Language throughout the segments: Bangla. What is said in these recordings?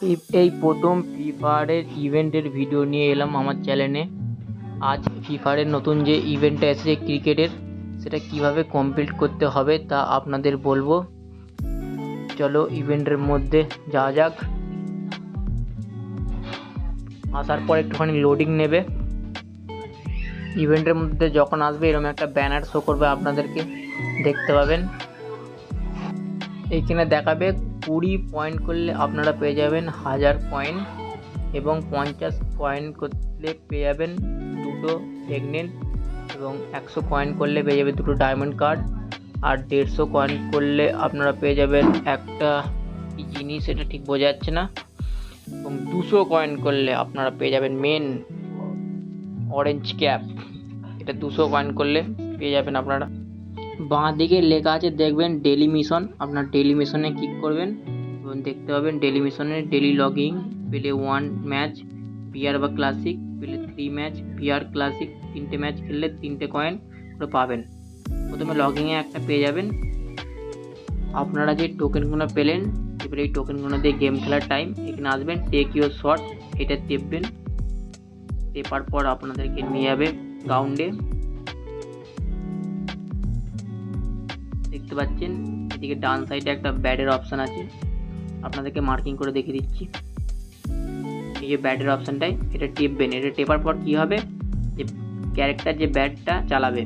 এই প্রথম ফ্রি ফায়ারের ইভেন্টের ভিডিও নিয়ে এলাম আমার চ্যানেলে আজ ফ্রি ফায়ারের নতুন যে ইভেন্টটা এসেছে ক্রিকেটের সেটা কীভাবে কমপ্লিট করতে হবে তা আপনাদের বলব। চলো ইভেন্টের মধ্যে যাওয়া যাক। আসার পর একটুখানি লোডিং নেবে। ইভেন্টের মধ্যে যখন আসবে এরকম একটা ব্যানার শো করবে আপনাদেরকে, দেখতে পাবেন। এইখানে দেখাবে কুড়ি পয়েন্ট করলে আপনারা পেয়ে যাবেন হাজার পয়েন্ট এবং পঞ্চাশ পয়েন্ট করলে পেয়ে যাবেন দুটো প্রেগনেন্ট এবং একশো কয়েন করলে পেয়ে যাবে দুটো ডায়মন্ড কার্ড আর দেড়শো কয়েন করলে আপনারা পেয়ে যাবেন একটা জিনিস, এটা ঠিক বোঝা যাচ্ছে না। এবং দুশো কয়েন করলে আপনারা পেয়ে যাবেন মেন অরেঞ্জ ক্যাপ এটা দুশো কয়েন করলে পেয়ে যাবেন আপনারা। বাঁ দিকে লেখা আছে, দেখবেন ডেলি মিশন আপনার ডেলি মিশনে ক্লিক করবেন, এবং দেখতে পাবেন ডেলি মিশনের ডেলি লগিং পেলে ওয়ান ম্যাচ বিআর বা ক্লাসিক পেলে থ্রি ম্যাচ বিআর ক্লাসিক তিনটে ম্যাচ খেললে তিনটে কয়েন করে পাবেন। প্রথমে লগিংয়ে একটা পেয়ে যাবেন। আপনারা যে টোকেনগুলো পেলেন, এবারে এই টোকেনগুলো দিয়ে গেম খেলার টাইম এখানে আসবেন টেক ইউর শট এটা টেপবেন। টেপার পর আপনাদেরকে নিয়ে যাবে গ্রাউন্ডে দেখতে পাচ্ছেন। এদিকে ডান সাইডে একটা ব্যাডের অপশান আছে। আপনাদেরকে মার্কিং করে দেখিয়ে দিচ্ছি। এই যে ব্যাটের অপশানটাই এটা টিপবেন। এটা টেপার পর কি হবে? যে ক্যারেক্টার যে ব্যাটটা চালাবে।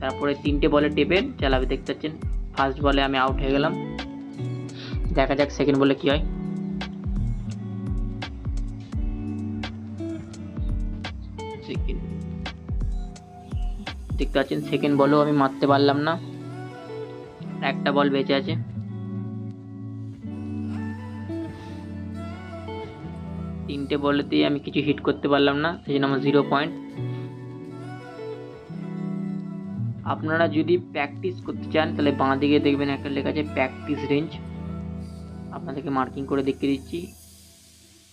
তারপরে তিনটে বলে টেপেন, চালাবে। দেখতে পাচ্ছেন ফার্স্ট বলে আমি আউট হয়ে গেলাম। দেখা যাক সেকেন্ড বলে কি হয়। সেকেন্ড দেখতে পাচ্ছেন সেকেন্ড বলও আমি মারতে পারলাম না। একটা বল বেঁচে আছে। তিনটে বলেতেই আমি কিছু হিট করতে পারলাম না, সেই জন্য আমার জিরো পয়েন্ট আপনারা যদি প্র্যাকটিস করতে চান, তাহলে বাঁ দিকে দেখবেন একটা লেখা আছে প্র্যাকটিস রেঞ্জ আপনাদেরকে মার্কিং করে দেখিয়ে দিচ্ছি।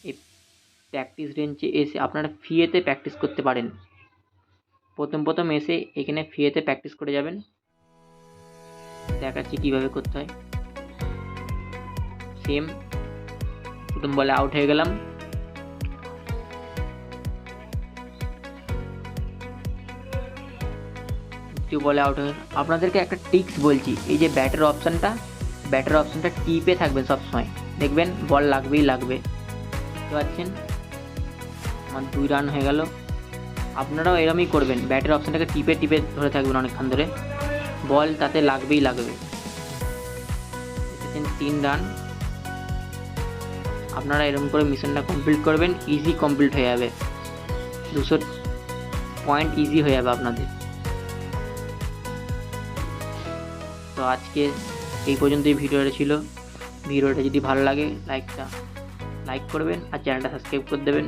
এই প্র্যাকটিস রেঞ্জে এসে আপনারা ফ্রিতে প্র্যাকটিস করতে পারেন। প্রথম প্রথম এসে এখানে ফ্রিতে প্র্যাকটিস করে যাবেন। দেখাচ্ছি কীভাবে করতে হয়। সেম প্রথম বলে আউট হয়ে গেলাম। দ্বিতীয় বলে আউট হয়ে আপনাদেরকে একটা টিক্স বলছি। এই যে ব্যাটের অপশানটা ব্যাটের অপশানটা টিপে থাকবেন সবসময়। দেখবেন বল লাগবেই লাগবে। বুঝতে পারছেন আমার দুই রান হয়ে গেল। আপনারাও এরমই করবেন। ব্যাটের অপশানটাকে টিপে টিপে ধরে থাকবেন অনেকক্ষণ ধরে। বল তাতে লাগবেই লাগবে। তিন রান আপনারা এরকম করে মিশনটা কমপ্লিট করবেন ইজি কমপ্লিট হয়ে যাবে। দুশো পয়েন্ট ইজি হয়ে যাবে আপনাদের। তো আজকে এই পর্যন্তই ভিডিওটা ছিল। ভিডিওটা যদি ভালো লাগে লাইকটা লাইক করবেন আর চ্যানেলটা সাবস্ক্রাইব করে দেবেন।